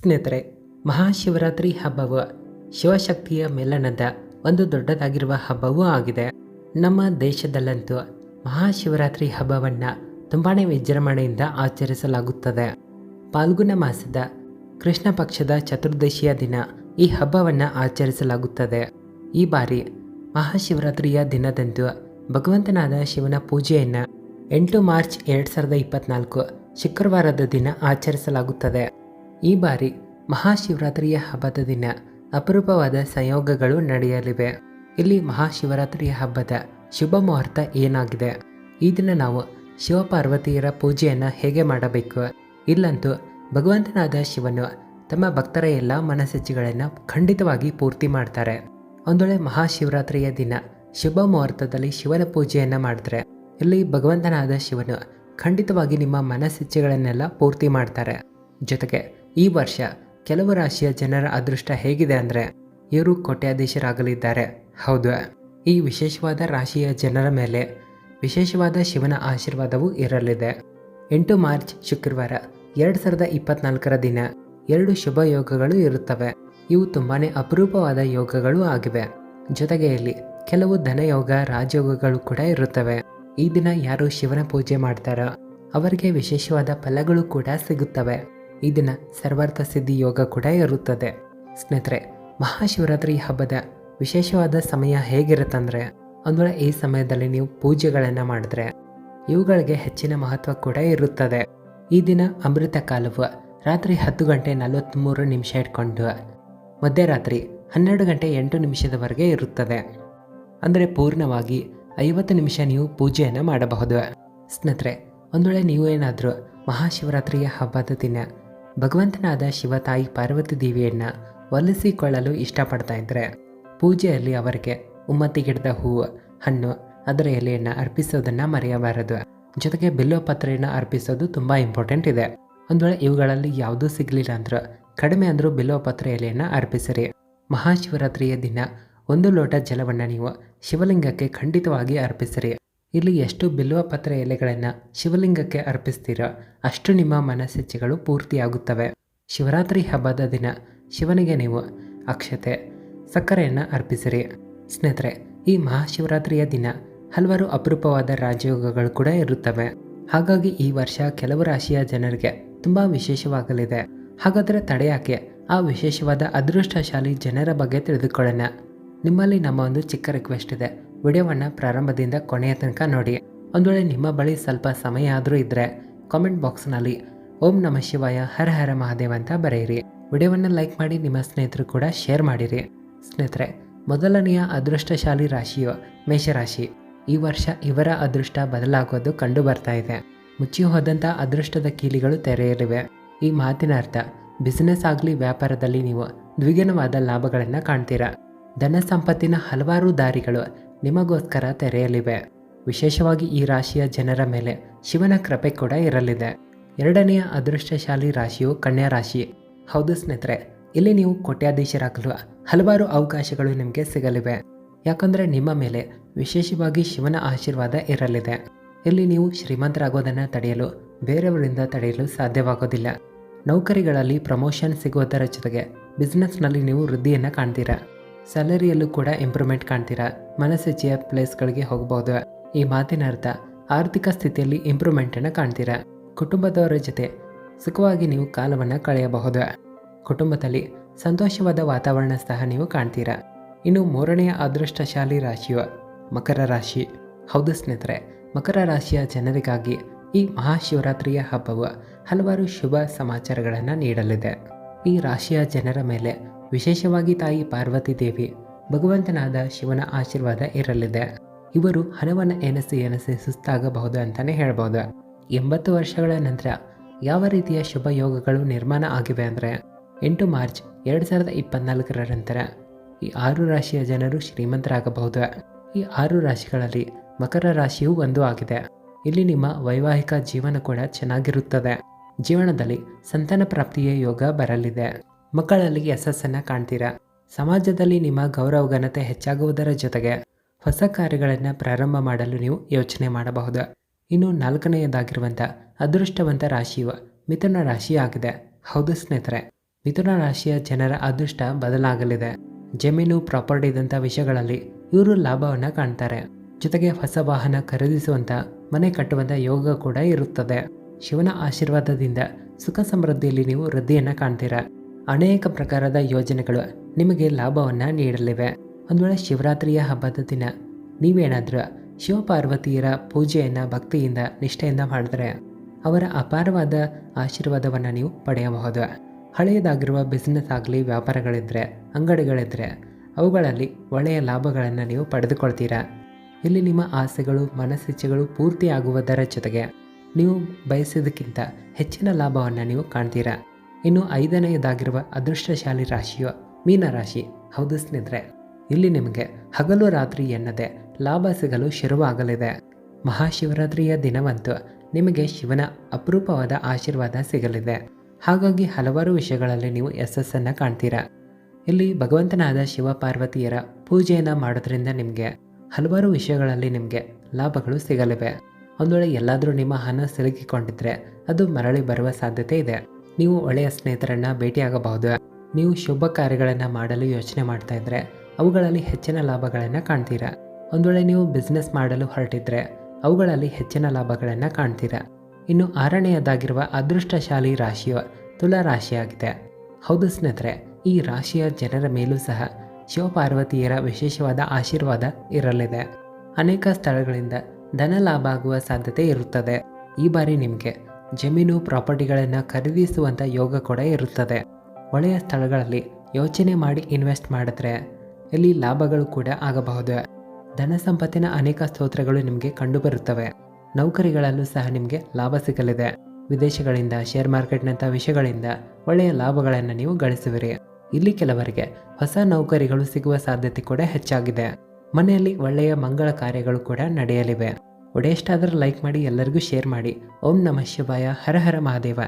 ಸ್ನೇಹಿತರೆ, ಮಹಾಶಿವರಾತ್ರಿ ಹಬ್ಬವು ಶಿವಶಕ್ತಿಯ ಮೇಲನದ ಒಂದು ದೊಡ್ಡದಾಗಿರುವ ಹಬ್ಬವೂ ಆಗಿದೆ. ನಮ್ಮ ದೇಶದಲ್ಲಂತೂ ಮಹಾಶಿವರಾತ್ರಿ ಹಬ್ಬವನ್ನು ತುಂಬಾ ವಿಜೃಂಭಣೆಯಿಂದ ಆಚರಿಸಲಾಗುತ್ತದೆ. ಪಾಲ್ಗುಣ ಮಾಸದ ಕೃಷ್ಣ ಪಕ್ಷದ ಚತುರ್ದಶಿಯ ದಿನ ಈ ಹಬ್ಬವನ್ನು ಆಚರಿಸಲಾಗುತ್ತದೆ. ಈ ಬಾರಿ ಮಹಾಶಿವರಾತ್ರಿಯ ದಿನದಂದು ಭಗವಂತನಾದ ಶಿವನ ಪೂಜೆಯನ್ನು ಎಂಟು ಮಾರ್ಚ್ ಎರಡು ಸಾವಿರದ ಇಪ್ಪತ್ನಾಲ್ಕು ಶುಕ್ರವಾರದ ದಿನ ಆಚರಿಸಲಾಗುತ್ತದೆ. ಈ ಬಾರಿ ಮಹಾಶಿವರಾತ್ರಿಯ ಹಬ್ಬದ ದಿನ ಅಪರೂಪವಾದ ಸಂಯೋಗಗಳು ನಡೆಯಲಿವೆ. ಇಲ್ಲಿ ಮಹಾಶಿವರಾತ್ರಿಯ ಹಬ್ಬದ ಶುಭ ಮುಹೂರ್ತ ಏನಾಗಿದೆ? ಈ ದಿನ ನಾವು ಶಿವಪಾರ್ವತಿಯರ ಪೂಜೆಯನ್ನು ಹೇಗೆ ಮಾಡಬೇಕು? ಇಲ್ಲಂತೂ ಭಗವಂತನಾದ ಶಿವನು ತಮ್ಮ ಭಕ್ತರ ಎಲ್ಲ ಮನಸ್ಸಿಚ್ಛೆಗಳನ್ನು ಖಂಡಿತವಾಗಿ ಪೂರ್ತಿ ಮಾಡ್ತಾರೆ. ಒಂದೊಳ್ಳೆ ಮಹಾಶಿವರಾತ್ರಿಯ ದಿನ ಶುಭ ಮುಹೂರ್ತದಲ್ಲಿ ಶಿವನ ಪೂಜೆಯನ್ನು ಮಾಡಿದ್ರೆ ಇಲ್ಲಿ ಭಗವಂತನಾದ ಶಿವನು ಖಂಡಿತವಾಗಿ ನಿಮ್ಮ ಮನಸ್ಸಿಚ್ಛೆಗಳನ್ನೆಲ್ಲ ಪೂರ್ತಿ ಮಾಡ್ತಾರೆ. ಜೊತೆಗೆ ಈ ವರ್ಷ ಕೆಲವು ರಾಶಿಯ ಜನರ ಅದೃಷ್ಟ ಹೇಗಿದೆ ಅಂದರೆ ಇವರು ಕೋಟ್ಯಾಧೀಶರಾಗಲಿದ್ದಾರೆ. ಹೌದು, ಈ ವಿಶೇಷವಾದ ರಾಶಿಯ ಜನರ ಮೇಲೆ ವಿಶೇಷವಾದ ಶಿವನ ಆಶೀರ್ವಾದವೂ ಇರಲಿದೆ. ಎಂಟು ಮಾರ್ಚ್, ಶುಕ್ರವಾರ, ಎರಡು ಸಾವಿರದ ಇಪ್ಪತ್ನಾಲ್ಕರ ದಿನ ಎರಡು ಶುಭ ಯೋಗಗಳು ಇರುತ್ತವೆ. ಇವು ತುಂಬಾ ಅಪರೂಪವಾದ ಯೋಗಗಳು ಆಗಿವೆ. ಜೊತೆಗೆ ಇಲ್ಲಿ ಕೆಲವು ಧನಯೋಗ, ರಾಜಯೋಗಗಳು ಕೂಡ ಇರುತ್ತವೆ. ಈ ದಿನ ಯಾರು ಶಿವನ ಪೂಜೆ ಮಾಡ್ತಾರೋ ಅವರಿಗೆ ವಿಶೇಷವಾದ ಫಲಗಳು ಕೂಡ ಸಿಗುತ್ತವೆ. ಈ ದಿನ ಸರ್ವಾರ್ಥ ಸಿದ್ಧಿ ಯೋಗ ಕೂಡ ಇರುತ್ತದೆ. ಸ್ನೇಹಿತರೆ, ಮಹಾಶಿವರಾತ್ರಿ ಹಬ್ಬದ ವಿಶೇಷವಾದ ಸಮಯ ಹೇಗಿರುತ್ತಂದ್ರೆ ವೇಳೆ ಈ ಸಮಯದಲ್ಲಿ ನೀವು ಪೂಜೆಗಳನ್ನು ಮಾಡಿದ್ರೆ ಇವುಗಳಿಗೆ ಹೆಚ್ಚಿನ ಮಹತ್ವ ಕೂಡ ಇರುತ್ತದೆ. ಈ ದಿನ ಅಮೃತ ಕಾಲವು ರಾತ್ರಿ ಹತ್ತು ಗಂಟೆ ನಲವತ್ತ್ಮೂರು ನಿಮಿಷ ಇಟ್ಕೊಂಡು ಮಧ್ಯರಾತ್ರಿ ಹನ್ನೆರಡು ಗಂಟೆ ಎಂಟು ನಿಮಿಷದವರೆಗೆ ಇರುತ್ತದೆ. ಅಂದರೆ ಪೂರ್ಣವಾಗಿ ಐವತ್ತು ನಿಮಿಷ ನೀವು ಪೂಜೆಯನ್ನು ಮಾಡಬಹುದು. ಸ್ನೇಹಿತರೆ ಒಂದು ವೇಳೆ ನೀವು ಏನಾದರೂ ಮಹಾಶಿವರಾತ್ರಿಯ ಹಬ್ಬದ ದಿನ ಭಗವಂತನಾದ ಶಿವ ತಾಯಿ ಪಾರ್ವತಿ ದೇವಿಯನ್ನು ಒಲಿಸಿಕೊಳ್ಳಲು ಇಷ್ಟಪಡ್ತಾ ಇದ್ದರೆ ಪೂಜೆಯಲ್ಲಿ ಅವರಿಗೆ ಉಮ್ಮತ್ತಿ ಗಿಡದ ಹೂವು, ಹಣ್ಣು ಅದರ ಎಲೆಯನ್ನು ಅರ್ಪಿಸೋದನ್ನು ಮರೆಯಬಾರದು. ಜೊತೆಗೆ ಬಿಲ್ಲೋಪತ್ರೆಯನ್ನು ಅರ್ಪಿಸೋದು ತುಂಬ ಇಂಪಾರ್ಟೆಂಟ್ ಇದೆ. ಒಂದು ವೇಳೆ ಇವುಗಳಲ್ಲಿ ಯಾವುದೂ ಸಿಗಲಿಲ್ಲ ಅಂದರೂ ಕಡಿಮೆ ಅಂದರೂ ಬಿಲ್ಲೋಪತ್ರೆ ಎಲೆಯನ್ನು ಅರ್ಪಿಸಿರಿ. ಮಹಾಶಿವರಾತ್ರಿಯ ದಿನ ಒಂದು ಲೋಟ ಜಲವನ್ನು ನೀವು ಶಿವಲಿಂಗಕ್ಕೆ ಖಂಡಿತವಾಗಿ ಅರ್ಪಿಸಿರಿ. ಇಲ್ಲಿ ಎಷ್ಟು ಬಿಲ್ವ ಪತ್ರ ಎಲೆಗಳನ್ನು ಶಿವಲಿಂಗಕ್ಕೆ ಅರ್ಪಿಸ್ತೀರೋ ಅಷ್ಟು ನಿಮ್ಮ ಮನಸ್ಸಿಚ್ಛೆಗಳು ಪೂರ್ತಿಯಾಗುತ್ತವೆ. ಶಿವರಾತ್ರಿ ಹಬ್ಬದ ದಿನ ಶಿವನಿಗೆ ನೀವು ಅಕ್ಷತೆ, ಸಕ್ಕರೆಯನ್ನು ಅರ್ಪಿಸಿರಿ. ಸ್ನೇಹಿತರೆ, ಈ ಮಹಾಶಿವರಾತ್ರಿಯ ದಿನ ಹಲವಾರು ಅಪರೂಪವಾದ ರಾಜಯೋಗಗಳು ಕೂಡ ಇರುತ್ತವೆ. ಹಾಗಾಗಿ ಈ ವರ್ಷ ಕೆಲವು ರಾಶಿಯ ಜನರಿಗೆ ತುಂಬ ವಿಶೇಷವಾಗಲಿದೆ. ಹಾಗಾದರೆ ತಡೆಯಾಕೆ ಆ ವಿಶೇಷವಾದ ಅದೃಷ್ಟಶಾಲಿ ಜನರ ಬಗ್ಗೆ ತಿಳಿದುಕೊಳ್ಳೋಣ. ನಿಮ್ಮಲ್ಲಿ ನಮ್ಮ ಒಂದು ಚಿಕ್ಕ ರಿಕ್ವೆಸ್ಟ್ ಇದೆ. ವಿಡಿಯೋವನ್ನು ಪ್ರಾರಂಭದಿಂದ ಕೊನೆಯ ತನಕ ನೋಡಿ. ಒಂದು ವೇಳೆ ನಿಮ್ಮ ಬಳಿ ಸ್ವಲ್ಪ ಸಮಯ ಆದರೂ ಇದ್ದರೆ ಕಾಮೆಂಟ್ ಬಾಕ್ಸ್ನಲ್ಲಿ ಓಂ ನಮ ಶಿವಾಯ, ಹರ ಹರ ಮಹಾದೇವ ಅಂತ ಬರೆಯಿರಿ. ವಿಡಿಯೋವನ್ನು ಲೈಕ್ ಮಾಡಿ ನಿಮ್ಮ ಸ್ನೇಹಿತರು ಕೂಡ ಶೇರ್ ಮಾಡಿರಿ. ಸ್ನೇಹಿತರೆ, ಮೊದಲನೆಯ ಅದೃಷ್ಟಶಾಲಿ ರಾಶಿಯು ಮೇಷರಾಶಿ. ಈ ವರ್ಷ ಇವರ ಅದೃಷ್ಟ ಬದಲಾಗೋದು ಕಂಡು ಬರ್ತಾ ಇದೆ. ಮುಚ್ಚಿ ಹೋದಂಥ ಅದೃಷ್ಟದ ಕೀಲಿಗಳು ತೆರೆಯಲಿವೆ. ಈ ಮಾತಿನ ಅರ್ಥ ಬಿಸಿನೆಸ್ ಆಗಲಿ ವ್ಯಾಪಾರದಲ್ಲಿ ನೀವು ದ್ವಿಗುಣವಾದ ಲಾಭಗಳನ್ನು ಕಾಣ್ತೀರಾ. ಧನ ಸಂಪತ್ತಿನ ಹಲವಾರು ದಾರಿಗಳು ನಿಮಗೋಸ್ಕರ ತೆರೆಯಲಿವೆ. ವಿಶೇಷವಾಗಿ ಈ ರಾಶಿಯ ಜನರ ಮೇಲೆ ಶಿವನ ಕೃಪೆ ಕೂಡ ಇರಲಿದೆ. ಎರಡನೆಯ ಅದೃಷ್ಟಶಾಲಿ ರಾಶಿಯು ಕನ್ಯಾ ರಾಶಿ. ಹೌದು ಸ್ನೇಹಿತರೆ, ಇಲ್ಲಿ ನೀವು ಕೋಟ್ಯಾಧೀಶರಾಗಲು ಹಲವಾರು ಅವಕಾಶಗಳು ನಿಮಗೆ ಸಿಗಲಿವೆ. ಯಾಕಂದರೆ ನಿಮ್ಮ ಮೇಲೆ ವಿಶೇಷವಾಗಿ ಶಿವನ ಆಶೀರ್ವಾದ ಇರಲಿದೆ. ಇಲ್ಲಿ ನೀವು ಶ್ರೀಮಂತರಾಗೋದನ್ನು ತಡೆಯಲು, ಬೇರೆಯವರಿಂದ ತಡೆಯಲು ಸಾಧ್ಯವಾಗೋದಿಲ್ಲ. ನೌಕರಿಗಳಲ್ಲಿ ಪ್ರಮೋಷನ್ ಸಿಗುವುದರ ಜೊತೆಗೆ ಬಿಸ್ನೆಸ್ನಲ್ಲಿ ನೀವು ವೃದ್ಧಿಯನ್ನು ಕಾಣ್ತೀರಾ? ಸ್ಯಾಲರಿಯಲ್ಲೂ ಕೂಡ ಇಂಪ್ರೂವ್ಮೆಂಟ್ ಕಾಣ್ತೀರಾ? ಮನಸ್ಸಿಚ್ಛೆಯ ಪ್ಲೇಸ್ಗಳಿಗೆ ಹೋಗಬಹುದು ಈ ಮಾತಿನ ಅರ್ಥ, ಆರ್ಥಿಕ ಸ್ಥಿತಿಯಲ್ಲಿ ಇಂಪ್ರೂವ್ಮೆಂಟನ್ನು ಕಾಣ್ತೀರಾ? ಕುಟುಂಬದವರ ಜೊತೆ ಸುಖವಾಗಿ ನೀವು ಕಾಲವನ್ನು ಕಳೆಯಬಹುದು. ಕುಟುಂಬದಲ್ಲಿ ಸಂತೋಷವಾದ ವಾತಾವರಣ ಸಹ ನೀವು ಕಾಣ್ತೀರಾ? ಇನ್ನು ಮೂರನೆಯ ಅದೃಷ್ಟಶಾಲಿ ರಾಶಿಯು ಮಕರ ರಾಶಿ. ಹೌದು ಸ್ನೇಹಿತರೆ, ಮಕರ ರಾಶಿಯ ಜನರಿಗಾಗಿ ಈ ಮಹಾಶಿವರಾತ್ರಿಯ ಹಬ್ಬವು ಹಲವಾರು ಶುಭ ಸಮಾಚಾರಗಳನ್ನು ನೀಡಲಿದೆ. ಈ ರಾಶಿಯ ಜನರ ಮೇಲೆ ವಿಶೇಷವಾಗಿ ತಾಯಿ ಪಾರ್ವತಿ ದೇವಿ ಭಗವಂತನಾದ ಶಿವನ ಆಶೀರ್ವಾದ ಇರಲಿದೆ. ಇವರು ಹಣವನ್ನು ಎನಸಿ ಎನಸಿ ಸುಸ್ತಾಗಬಹುದು ಅಂತಲೇ ಹೇಳ್ಬೋದು ಎಂಬತ್ತು ವರ್ಷಗಳ ನಂತರ ಯಾವ ರೀತಿಯ ಶುಭ ಯೋಗಗಳು ನಿರ್ಮಾಣ ಆಗಿವೆ ಅಂದರೆ, ಎಂಟು ಮಾರ್ಚ್ ಎರಡು ಸಾವಿರದ ಇಪ್ಪತ್ನಾಲ್ಕರ ನಂತರ ಈ ಆರು ರಾಶಿಯ ಜನರು ಶ್ರೀಮಂತರಾಗಬಹುದು. ಈ ಆರು ರಾಶಿಗಳಲ್ಲಿ ಮಕರ ರಾಶಿಯೂ ಒಂದು ಆಗಿದೆ. ಇಲ್ಲಿ ನಿಮ್ಮ ವೈವಾಹಿಕ ಜೀವನ ಕೂಡ ಚೆನ್ನಾಗಿರುತ್ತದೆ. ಜೀವನದಲ್ಲಿ ಸಂತಾನ ಪ್ರಾಪ್ತಿಯ ಯೋಗ ಬರಲಿದೆ. ಮಕ್ಕಳಲ್ಲಿ ಯಶಸ್ಸನ್ನು ಕಾಣ್ತೀರಾ? ಸಮಾಜದಲ್ಲಿ ನಿಮ್ಮ ಗೌರವ, ಘನತೆ ಹೆಚ್ಚಾಗುವುದರ ಜೊತೆಗೆ ಹೊಸ ಕಾರ್ಯಗಳನ್ನು ಪ್ರಾರಂಭ ಮಾಡಲು ನೀವು ಯೋಚನೆ ಮಾಡಬಹುದು. ಇನ್ನು ನಾಲ್ಕನೆಯದಾಗಿರುವಂಥ ಅದೃಷ್ಟವಂತ ರಾಶಿಯು ಮಿಥುನ ರಾಶಿ ಆಗಿದೆ. ಹೌದು ಸ್ನೇಹಿತರೆ, ಮಿಥುನ ರಾಶಿಯ ಜನರ ಅದೃಷ್ಟ ಬದಲಾಗಲಿದೆ. ಜಮೀನು ಪ್ರಾಪರ್ಟಿದಂಥ ವಿಷಯಗಳಲ್ಲಿ ಇವರು ಲಾಭವನ್ನು ಕಾಣ್ತಾರೆ. ಜೊತೆಗೆ ಹೊಸ ವಾಹನ ಖರೀದಿಸುವಂಥ ಮನೆ ಕಟ್ಟುವಂಥ ಯೋಗ ಕೂಡ ಇರುತ್ತದೆ. ಶಿವನ ಆಶೀರ್ವಾದದಿಂದ ಸುಖ ಸಮೃದ್ಧಿಯಲ್ಲಿ ನೀವು ವೃದ್ಧಿಯನ್ನು ಕಾಣ್ತೀರಾ? ಅನೇಕ ಪ್ರಕಾರದ ಯೋಜನೆಗಳು ನಿಮಗೆ ಲಾಭವನ್ನು ನೀಡಲಿವೆ. ಒಂದು ವೇಳೆ ಶಿವರಾತ್ರಿಯ ಹಬ್ಬದ ದಿನ, ನೀವೇನಾದರೂ ಶಿವಪಾರ್ವತಿಯರ ಪೂಜೆಯನ್ನು ಭಕ್ತಿಯಿಂದ, ನಿಷ್ಠೆಯಿಂದ ಮಾಡಿದರೆ ಅವರ ಅಪಾರವಾದ ಆಶೀರ್ವಾದವನ್ನು ನೀವು ಪಡೆಯಬಹುದು. ಹಳೆಯದಾಗಿರುವ ಬಿಸ್ನೆಸ್ ಆಗಲಿ ವ್ಯಾಪಾರಗಳಿದ್ದರೆ ಅಂಗಡಿಗಳಿದ್ದರೆ ಅವುಗಳಲ್ಲಿ ಒಳ್ಳೆಯ ಲಾಭಗಳನ್ನು ನೀವು ಪಡೆದುಕೊಳ್ತೀರಾ? ಇಲ್ಲಿ ನಿಮ್ಮ ಆಸೆಗಳು ಮನಸ್ಸಿಚ್ಛೆಗಳು ಪೂರ್ತಿಯಾಗುವುದರ ಜೊತೆಗೆ ನೀವು ಬಯಸಿದ್ದಕ್ಕಿಂತ ಹೆಚ್ಚಿನ ಲಾಭವನ್ನು ನೀವು ಕಾಣ್ತೀರಾ? ಇನ್ನು ಐದನೆಯದಾಗಿರುವ ಅದೃಷ್ಟಶಾಲಿ ರಾಶಿಯು ಮೀನರಾಶಿ ಹೌದು ಸ್ನೇಹಿತರೆ, ಇಲ್ಲಿ ನಿಮಗೆ ಹಗಲು ರಾತ್ರಿ ಎನ್ನದೆ ಲಾಭ ಸಿಗಲು ಶುರುವಾಗಲಿದೆ. ಮಹಾಶಿವರಾತ್ರಿಯ ದಿನವಂತೂ ನಿಮಗೆ ಶಿವನ ಅಪರೂಪವಾದ ಆಶೀರ್ವಾದ ಸಿಗಲಿದೆ. ಹಾಗಾಗಿ ಹಲವಾರು ವಿಷಯಗಳಲ್ಲಿ ನೀವು ಯಶಸ್ಸನ್ನು ಕಾಣ್ತೀರಾ. ಇಲ್ಲಿ ಭಗವಂತನಾದ ಶಿವ ಪಾರ್ವತಿಯರ ಪೂಜೆಯನ್ನು ಮಾಡೋದ್ರಿಂದ ನಿಮಗೆ ಹಲವಾರು ವಿಷಯಗಳಲ್ಲಿ ನಿಮಗೆ ಲಾಭಗಳು ಸಿಗಲಿವೆ. ಒಂದು ವೇಳೆ ಎಲ್ಲಾದರೂ ನಿಮ್ಮ ಹಣ ಸಿಲುಕಿಕೊಂಡಿದ್ರೆ ಅದು ಮರಳಿ ಬರುವ ಸಾಧ್ಯತೆ ಇದೆ. ನೀವು ಒಳ್ಳೆಯ ಸ್ನೇಹಿತರನ್ನ ಭೇಟಿಯಾಗಬಹುದು. ನೀವು ಶುಭ ಕಾರ್ಯಗಳನ್ನು ಮಾಡಲು ಯೋಚನೆ ಮಾಡ್ತಾ ಇದ್ರೆ ಅವುಗಳಲ್ಲಿ ಹೆಚ್ಚಿನ ಲಾಭಗಳನ್ನು ಕಾಣ್ತೀರಾ. ಒಂದು ವೇಳೆ ನೀವು ಬಿಸ್ನೆಸ್ ಮಾಡಲು ಹೊರಟಿದ್ರೆ ಅವುಗಳಲ್ಲಿ ಹೆಚ್ಚಿನ ಲಾಭಗಳನ್ನು ಕಾಣ್ತೀರಾ. ಇನ್ನು ಆರನೆಯದಾಗಿರುವ ಅದೃಷ್ಟಶಾಲಿ ರಾಶಿಯು ತುಲಾ ರಾಶಿಯಾಗಿದೆ. ಹೌದು ಸ್ನೇಹಿತರೆ, ಈ ರಾಶಿಯ ಜನರ ಮೇಲೂ ಸಹ ಶಿವಪಾರ್ವತಿಯರ ವಿಶೇಷವಾದ ಆಶೀರ್ವಾದ ಇರಲಿದೆ. ಅನೇಕ ಸ್ಥಳಗಳಿಂದ ಧನ ಲಾಭ ಆಗುವ ಸಾಧ್ಯತೆ ಇರುತ್ತದೆ. ಈ ಬಾರಿ ನಿಮಗೆ ಜಮೀನು ಪ್ರಾಪರ್ಟಿಗಳನ್ನು ಖರೀದಿಸುವಂಥ ಯೋಗ ಕೂಡ ಇರುತ್ತದೆ. ಒಳ್ಳೆಯ ಸ್ಥಳಗಳಲ್ಲಿ ಯೋಚನೆ ಮಾಡಿ ಇನ್ವೆಸ್ಟ್ ಮಾಡಿದ್ರೆ ಇಲ್ಲಿ ಲಾಭಗಳು ಕೂಡ ಆಗಬಹುದು. ಧನ ಸಂಪತ್ತಿನ ಅನೇಕ ಸ್ತೋತ್ರಗಳು ನಿಮಗೆ ಕಂಡುಬರುತ್ತವೆ. ನೌಕರಿಗಳಲ್ಲೂ ಸಹ ನಿಮಗೆ ಲಾಭ ಸಿಗಲಿದೆ. ವಿದೇಶಗಳಿಂದ ಶೇರ್ ಮಾರ್ಕೆಟ್ನಂಥ ವಿಷಯಗಳಿಂದ ಒಳ್ಳೆಯ ಲಾಭಗಳನ್ನು ನೀವು ಗಳಿಸುವಿರಿ. ಇಲ್ಲಿ ಕೆಲವರಿಗೆ ಹೊಸ ನೌಕರಿಗಳು ಸಿಗುವ ಸಾಧ್ಯತೆ ಕೂಡ ಹೆಚ್ಚಾಗಿದೆ. ಮನೆಯಲ್ಲಿ ಒಳ್ಳೆಯ ಮಂಗಳ ಕಾರ್ಯಗಳು ಕೂಡ ನಡೆಯಲಿವೆ. ಒಡೆಯಷ್ಟಾದರೂ ಲೈಕ್ ಮಾಡಿ ಎಲ್ಲರಿಗೂ ಶೇರ್ ಮಾಡಿ. ಓಂ ನಮಃ ಶಿವಾಯ. ಹರ ಹರ ಮಹಾದೇವ.